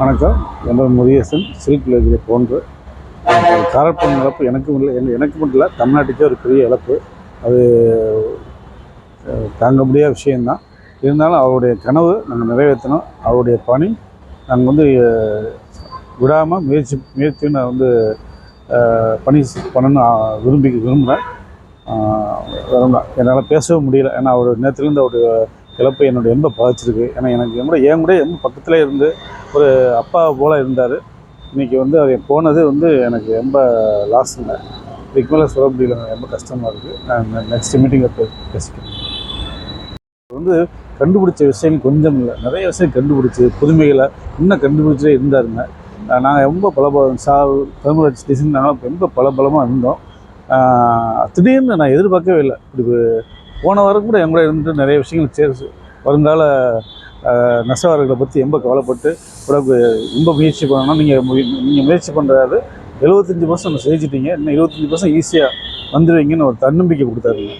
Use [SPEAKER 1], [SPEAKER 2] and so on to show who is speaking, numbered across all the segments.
[SPEAKER 1] வணக்கம். என்னோட முருகேசன். சில்க் லேஜரி போன்று காரப்பன் இழப்பு எனக்கும் இல்லை. எனக்கு- மட்டும் இல்லை. தமிழ்நாட்டுக்கே ஒரு பெரிய இழப்பு. அது தாங்க முடியாத விஷயந்தான் இருந்தாலும் அவருடைய கனவு நாங்கள் நிறைவேற்றணும். அவருடைய பணி நாங்கள் வந்து விடாமல் முயற்சி முயற்சியும் நான் வந்து பணி பண்ணணும்னு விரும்பி விரும்புகிறேன் என்னால் பேசவும் முடியல. ஏன்னா அவர் நேற்றுலேருந்து அவருடைய இழப்பு என்னுடைய எம்ப பாதிச்சிருக்கு. ஏன்னா எனக்கு என் கூட என் கூட எம்ப பக்கத்தில் இருந்து ஒரு அப்பா போல் இருந்தார். இன்றைக்கி வந்து அவர் போனது வந்து எனக்கு ரொம்ப லாஸுங்க இதுக்கு மேலே சொல்ல முடியல. ரொம்ப கஷ்டமாக இருக்குது நான் நெக்ஸ்ட் மீட்டிங்கில் பேசிக்கிறேன். வந்து கண்டுபிடிச்ச விஷயம் கொஞ்சம் இல்லை. நிறைய விஷயம் கண்டுபிடிச்சி புதுமைகளை இன்னும் கண்டுபிடிச்சே இருந்தாருங்க. நாங்கள் ரொம்ப பலபலம் சா தமிழ் டிசைன் ரொம்ப பலபலமாக இருந்தோம். திடீர்னு நான் எதிர்பார்க்கவே இல்லை. இப்படி போன வாரம் கூட என் கூட இருந்து நிறைய விஷயங்கள் சேர்த்து வருங்கால நெசவாளர்களை பற்றி ரொம்ப கவலைப்பட்டு உடம்பு ரொம்ப முயற்சி பண்ணணும் நீங்கள் நீங்கள் முயற்சி பண்ணுறாரு எழுபத்தஞ்சி பர்சன்ட் செஞ்சிட்டீங்க. இன்னும் இருபத்தஞ்சி பர்சன்ட் ஈஸியாக வந்துடுவீங்கன்னு ஒரு தன்னம்பிக்கை கொடுத்தாருங்க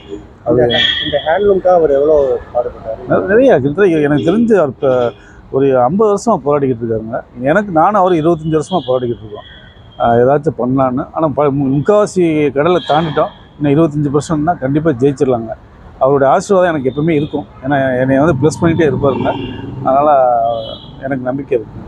[SPEAKER 1] அது
[SPEAKER 2] இந்த ஹேண்ட்லூம்க்காக அவர் எவ்வளோ பாடுபட்டாரு?
[SPEAKER 1] நிறைய கிட்டத்தட்ட எனக்கு தெரிஞ்சு அவர் இப்போ ஒரு ஐம்பது வருஷமாக போராடிக்கிட்டு இருக்காருங்க. எனக்கு நானும் அவர் இருபத்தஞ்சி வருஷமாக போராடிக்கிட்டு இருக்கோம். ஏதாச்சும் பண்ணலான்னு. ஆனால் ப முக்கால்வாசி கடலை தாண்டிட்டோம். இன்னும் இருபத்தஞ்சி பர்சன்ட்னா கண்டிப்பாக ஜெயிச்சிடலாங்க. அவருடைய ஆசீர்வாதம் எனக்கு எப்பவுமே இருக்கும். ஏன்னா என்னை வந்து ப்ளஸ் பண்ணிகிட்டே இருப்பாருங்க. அதனால் எனக்கு நம்பிக்கை இருக்குது